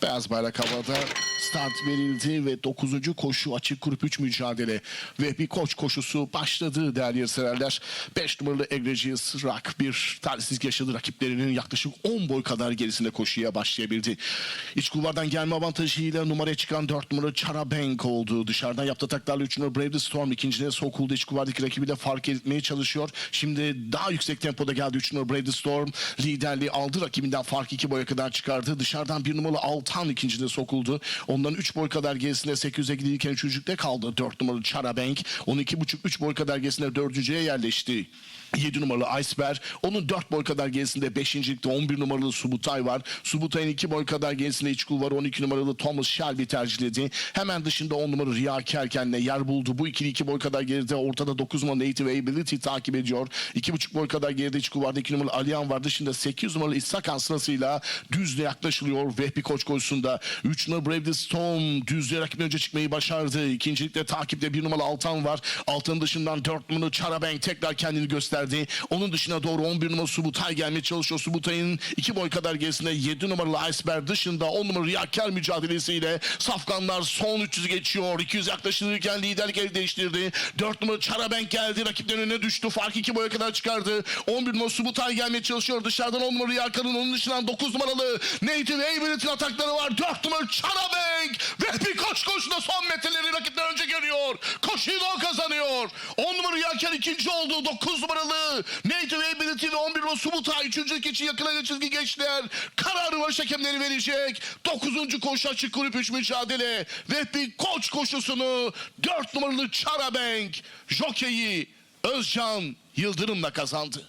Baz might have couple of that. Start verildi ve 9. koşu açık grup 3 mücadele ve bir koç koşusu başladı değerli yarışseverler. 5 numaralı Egregious Rock bir talihsizlik yaşadı rakiplerinin yaklaşık 10 boy kadar gerisinde koşuya başlayabildi. İç kulvardan gelme avantajıyla numaraya çıkan 4 numaralı Charabank oldu. Dışarıdan yaptığı taklarla 3 numaralı Brave the Storm ikinciliğe sokuldu. İç kulvardaki rakibiyle fark etmeye çalışıyor. Şimdi daha yüksek tempoda geldi 3 numaralı Brave the Storm. Liderliği aldı rakibinden fark 2 boya kadar çıkardı. Dışarıdan 1 numaralı Altan ikinciliğe sokuldu. Ondan 3 boy kadar gerisinde 800'e gidilirken üçüncülükte kaldı. 4 numaralı Charabank. Onun 2,5-3 boy kadar gerisinde dördüncüye yerleşti. 7 numaralı Iceberg. Onun 4 boy kadar gerisinde 5. ligde 11 numaralı Subutay var. Subutay'ın 2 boy kadar gerisinde İçkul var. 12 numaralı Thomas Shelby tercihledi. Hemen dışında 10 numaralı Riyakar kendine yer buldu. Bu ikili 2 boy kadar geride. Ortada 9 numaralı Native Ability takip ediyor. 2,5 boy kadar geride İçkul vardı. 2 numaralı Aliyan var. Dışında 8 numaralı İsakan sırasıyla düzle yaklaşılıyor. Vehbi Koç koşusunda. 3 numaralı Brave the Storm düzle rakibin önce çıkmayı başardı. İkincilikte takipte 1 numaralı Altan var. Altanın dışından 4 numaralı Charabank tekrar kendini gösterdi. Onun dışına doğru 11 numaralı Subutay gelmeye çalışıyor. Subutay'ın 2 boy kadar gerisinde 7 numaralı Iceberg dışında 10 numaralı Riyakar mücadelesiyle Safkanlar son 300'ü geçiyor. 200 yaklaşılırken liderlik el değiştirdi. 4 numaralı Charabank geldi. Rakiplerin önüne düştü. Fark 2 boya kadar çıkardı. 11 numaralı Subutay gelmeye çalışıyor. Dışarıdan 10 numaralı Riyakar'ın onun dışından 9 numaralı Native Ability'nin atakları var. 4 numaralı Charabank ve bir koş koşuda son metreleri rakipler da o kazanıyor. 10 numaralı Riyakar ikinci oldu. 9 numaralı Native Ability ve 11 numaralı Subutay üçüncülük için yakın çizgi geçtiler. Kararı var hakemleri verecek. 9. koşu açık kulüp 3 mücadele ve bir koç koşusunu 4 numaralı Charabank jokeyi Özcan Yıldırım'la kazandı.